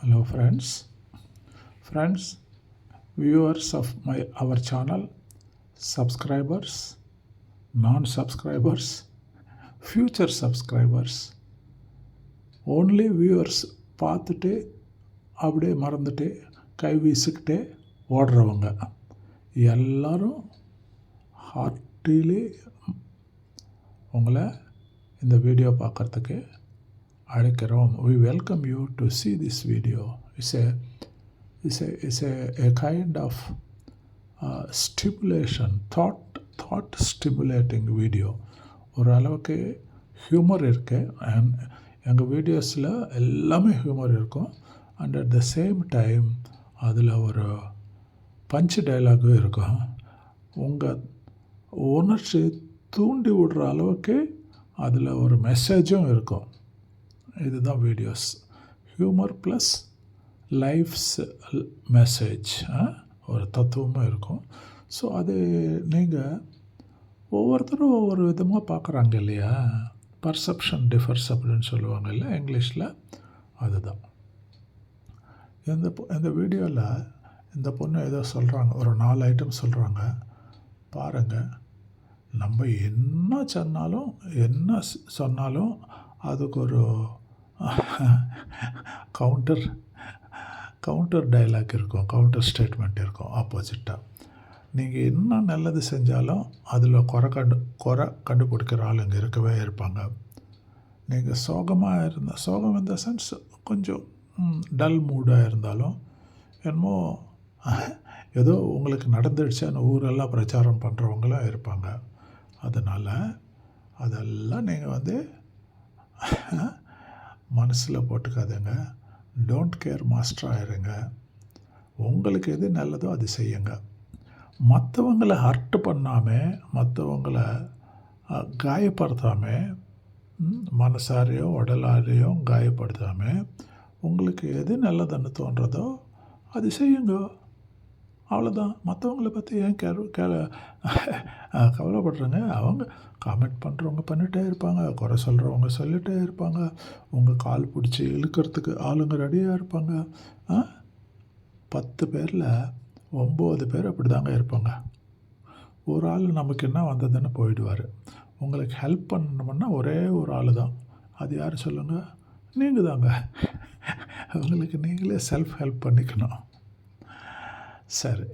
Hello, friends. Friends, viewers of my our channel, subscribers, non-subscribers, future subscribers, only viewers பார்த்துட்டு அப்படியே மறந்துட்டு கை வீசிக்கிட்டே ஓடுறவங்க எல்லாரும் ஹார்ட்டிலி உங்களை இந்த வீடியோ பார்க்குறதுக்கு அழைக்கிறோம் we welcome you to see this video it's a it's a it's a a kind of uh, stimulation thought thought stimulating video ஓரளவுக்கு humour இருக்கு. அண்ட் எங்கள் வீடியோஸில் எல்லாமே ஹியூமர் இருக்கும். And at the same time அதில் ஒரு பஞ்ச் டைலாகும் இருக்கும். உங்கள் உணர்ச்சி தூண்டி விடுற அளவுக்கு அதில் ஒரு மெசேஜும் இருக்கும். இதுதான் videos humour plus life's message ஒரு தத்துவமும் இருக்கும். ஸோ அது நீங்கள் ஒவ்வொருத்தரும் ஒவ்வொரு விதமாக பார்க்குறாங்க இல்லையா? பர்செப்ஷன் டிஃபர்ஸ் அப்படின்னு சொல்லுவாங்க இல்லை இங்கிலீஷில் அதுதான். இந்த பொ- இந்த வீடியோவில் இந்த பொண்ணு ஏதோ சொல்கிறாங்க ஒரு நாலு ஐட்டம் சொல்கிறாங்க பாருங்கள் நம்ம என்ன சொன்னாலும் என்ன சொன்னாலும் அதுக்கு ஒரு கவுண்டர் கவுண்டர் டைலாக் இருக்கும் கவுண்டர் ஸ்டேட்மெண்ட் இருக்கும் ஆப்போசிட்டாக நீங்கள் என்ன நல்லது செஞ்சாலும் அதில் குறை கண்டு குறை கண்டுபிடிக்கிற ஆளுங்க இருக்கவே இருப்பாங்க. நீங்கள் சோகமாக இருந்த சோகம் இந்த சென்ஸ் கொஞ்சம் டல் மூடாக இருந்தாலும் என்னமோ ஏதோ உங்களுக்கு நடந்துடுச்சுன்னு ஊரெல்லாம் பிரச்சாரம் பண்ணுறவங்களாம் இருப்பாங்க. அதனால் அதெல்லாம் நீங்கள் வந்து மனசில் போட்டுக்காதுங்க. டோன்ட் கேர் மாஸ்டர் ஆயிருங்க. உங்களுக்கு எது நல்லதோ அது செய்யுங்க. மற்றவங்களை ஹர்ட் பண்ணாமல் மற்றவங்கள காயப்படுத்தாமல் மனசாரையோ உடலாரையோ காயப்படுத்தாமல் உங்களுக்கு எது நல்லதுன்னு தோன்றதோ அது செய்யுங்க. அவ்வளோதான் மற்றவங்கள பற்றி ஏன் கேர் கே கவலைப்படுறாங்க? அவங்க காமெண்ட் பண்ணுறவங்க பண்ணிகிட்டே இருப்பாங்க குறை சொல்கிறவங்க சொல்லிகிட்டே இருப்பாங்க உங்கள் கால் பிடிச்சி இழுக்கிறதுக்கு ஆளுங்க ரெடியாக இருப்பாங்க. ஆ பத்து பேரில் ஒம்பது பேர் அப்படி தாங்க இருப்பாங்க. ஒரு ஆள் நமக்கு என்ன வந்ததுன்னு போயிடுவார். உங்களுக்கு ஹெல்ப் பண்ணணும்னா ஒரே ஒரு ஆள் தான் அது யார் சொல்லுங்கள் நீங்கள் தாங்க உங்களுக்கு நீங்களே செல்ஃப் ஹெல்ப் பண்ணிக்கணும். சரி.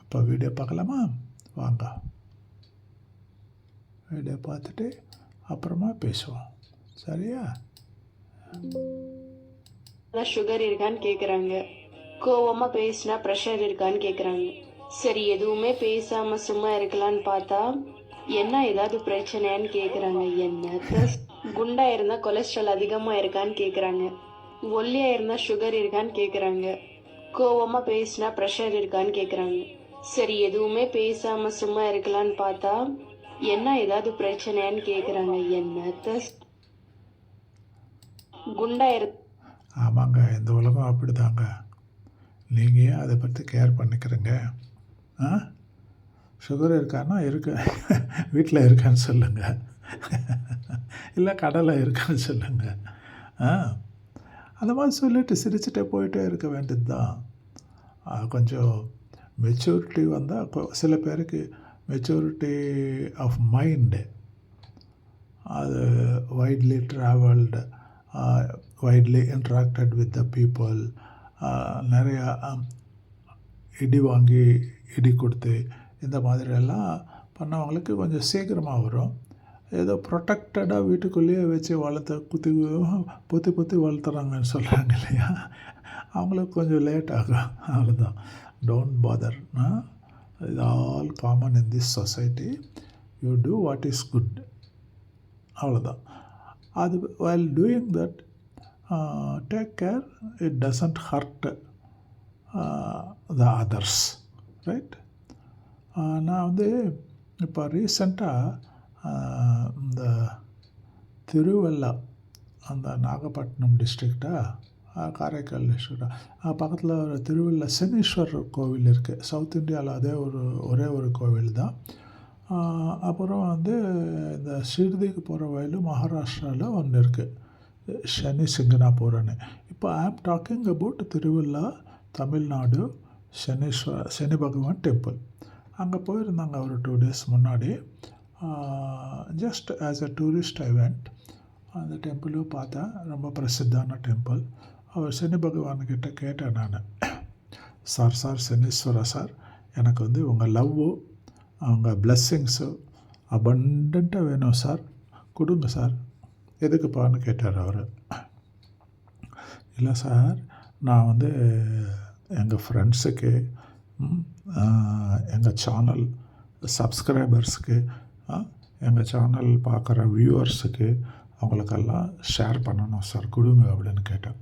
இப்போ வீடியோ பார்க்கலாமா? வாங்க. வீடியோ பார்த்துட்டு அப்புறமா பேசுவோம். சரியா? சுகர் இருக்கான்னு கேக்குறாங்க. கோவமா பேசினா ப்ரெஷர் இருக்கான்னு கேக்குறாங்க. சரி எதுவுமே பேசாம சும்மா இருக்கலாம்னு பார்த்தா என்ன ஏதாவது பிரச்சனைன்னு கேக்குறாங்க. என்ன குண்டா இருந்தா கொலஸ்ட்ரால் அதிகமா இருக்கான்னு கேக்குறாங்க. ஒல்லியா இருந்தா சுகர் இருக்கான்னு கேக்குறாங்க. கோவமா பேசினா ப்ரெஷர் இருக்கான்னு கேக்குறாங்க. சரி எதுவுமே பேசாம சும்மா இருக்கலான்னு பார்த்தா என்ன ஏதாவது பிரச்சனைன்னு கேக்குறாங்க. என்னத்த குண்டா இரு ஆமாங்க இந்த உலகம் அப்படிதாங்க. நீங்கள் ஏன் அதை பற்றி கேர் பண்ணிக்கிறீங்க? ஆ? சுகர் இருக்கான்னா இருக்கு. வீட்டில் இருக்கான்னு சொல்லுங்கள் இல்லை கடலை இருக்கான்னு சொல்லுங்கள் ஆ? அந்த மாதிரி சொல்லிட்டு சிரிச்சுட்டே போயிட்டே இருக்க வேண்டியது தான் கொஞ்சம் மெச்சூரிட்டி வந்தால் சில பேருக்கு மெச்சூரிட்டி ஆஃப் மைண்டு அது widely travelled widely interacted with the people நிறையா இடி வாங்கி இடி கொடுத்து இந்த மாதிரியெல்லாம் பண்ணவங்களுக்கு கொஞ்சம் சீக்கிரமாக வரும். ஏதோ ப்ரொடெக்டடாக வீட்டுக்குள்ளேயே வச்சு வளர்த்த குத்தி பொத்தி பொத்தி வளர்த்துறாங்கன்னு சொல்கிறாங்க இல்லையா? அவங்களுக்கு கொஞ்சம் லேட் ஆகும். அவ்வளோதான் டோன்ட் பாதர்னா இது all common in this society you do what is good அவ்வளோதான் அது while doing that take care it doesn't hurt the others right நான் வந்து இப்போ ரீசண்டாக இந்த திருவள்ளா அந்த நாகப்பட்டினம் டிஸ்ட்ரிக்டா காரைக்கால் டிஸ்ட்ரிக்டா பக்கத்தில் ஒரு திருவள்ள சனீஸ்வரர் கோவில் இருக்குது சவுத் இந்தியாவில் அதே ஒரு ஒரே ஒரு கோவில் தான். அப்புறம் வந்து இந்த ஷிர்டிக்கு போகிற வயலும் மகாராஷ்டிராவில் ஒன்று இருக்குது சனி சிங்கனாபுரம்னு இப்போ இப்போ ஐ ஆம் டாக்கிங் அபவுட் திருவிழா தமிழ்நாடு சனீஸ்வர சனி பகவான் டெம்பிள் அங்கே போயிருந்தாங்க ஒரு டூ டேஸ் முன்னாடி. Just as a tourist event அந்த டெம்பிளும் பார்த்தேன் ரொம்ப பிரசித்தான டெம்பிள் அவர் சனி பகவான்கிட்ட கேட்டேன் நான். சார் சார் சனீஸ்வரா சார் எனக்கு வந்து உங்கள் லவ்வு அவங்க பிளெஸ்ஸிங்ஸு அபண்டண்ட்டாக வேணும் சார் கொடுங்க சார் எதுக்குப்பான்னு கேட்டார் அவர். இல்லை சார் நான் வந்து எங்கள் ஃப்ரெண்ட்ஸுக்கு எங்கள் சேனல் சப்ஸ்கிரைபர்ஸுக்கு எங்கள் சேனல் பார்க்குற வியூவர்ஸுக்கு அவங்களுக்கெல்லாம் ஷேர் பண்ணணும் சார் கொடுங்க அப்படின்னு கேட்டேன்.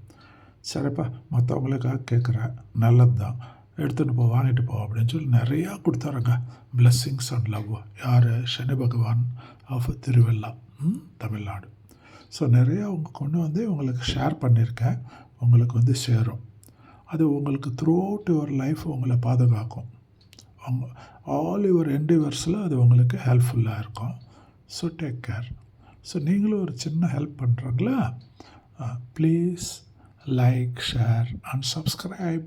சரிப்பா மற்றவங்களுக்காக கேட்குறேன். நல்லது தான் எடுத்துகிட்டு போ வாங்கிட்டு போ அப்படின்னு சொல்லி நிறையா கொடுத்தாருங்க. பிளெஸ்ஸிங்ஸ் அண்ட் லவ் யார்? சனி பகவான் ஆஃப் திருவிழா ம், தமிழ்நாடு. ஸோ நிறையா அவங்க கொண்டு வந்து உங்களுக்கு ஷேர் பண்ணியிருக்கேன். உங்களுக்கு வந்து சேரும். அது உங்களுக்கு த்ரூ அவுட் யுவர் லைஃப் உங்களை பாதுகாக்கும். அவங்க ஆல் யுவர் என்டிவர்ஸில் அது உங்களுக்கு ஹெல்ப்ஃபுல்லாக இருக்கும். ஸோ டேக் கேர் ஸோ நீங்களும் ஒரு சின்ன ஹெல்ப் பண்ணுறீங்களா please like share and subscribe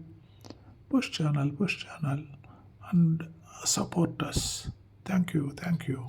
push channel push channel and support us thank you thank you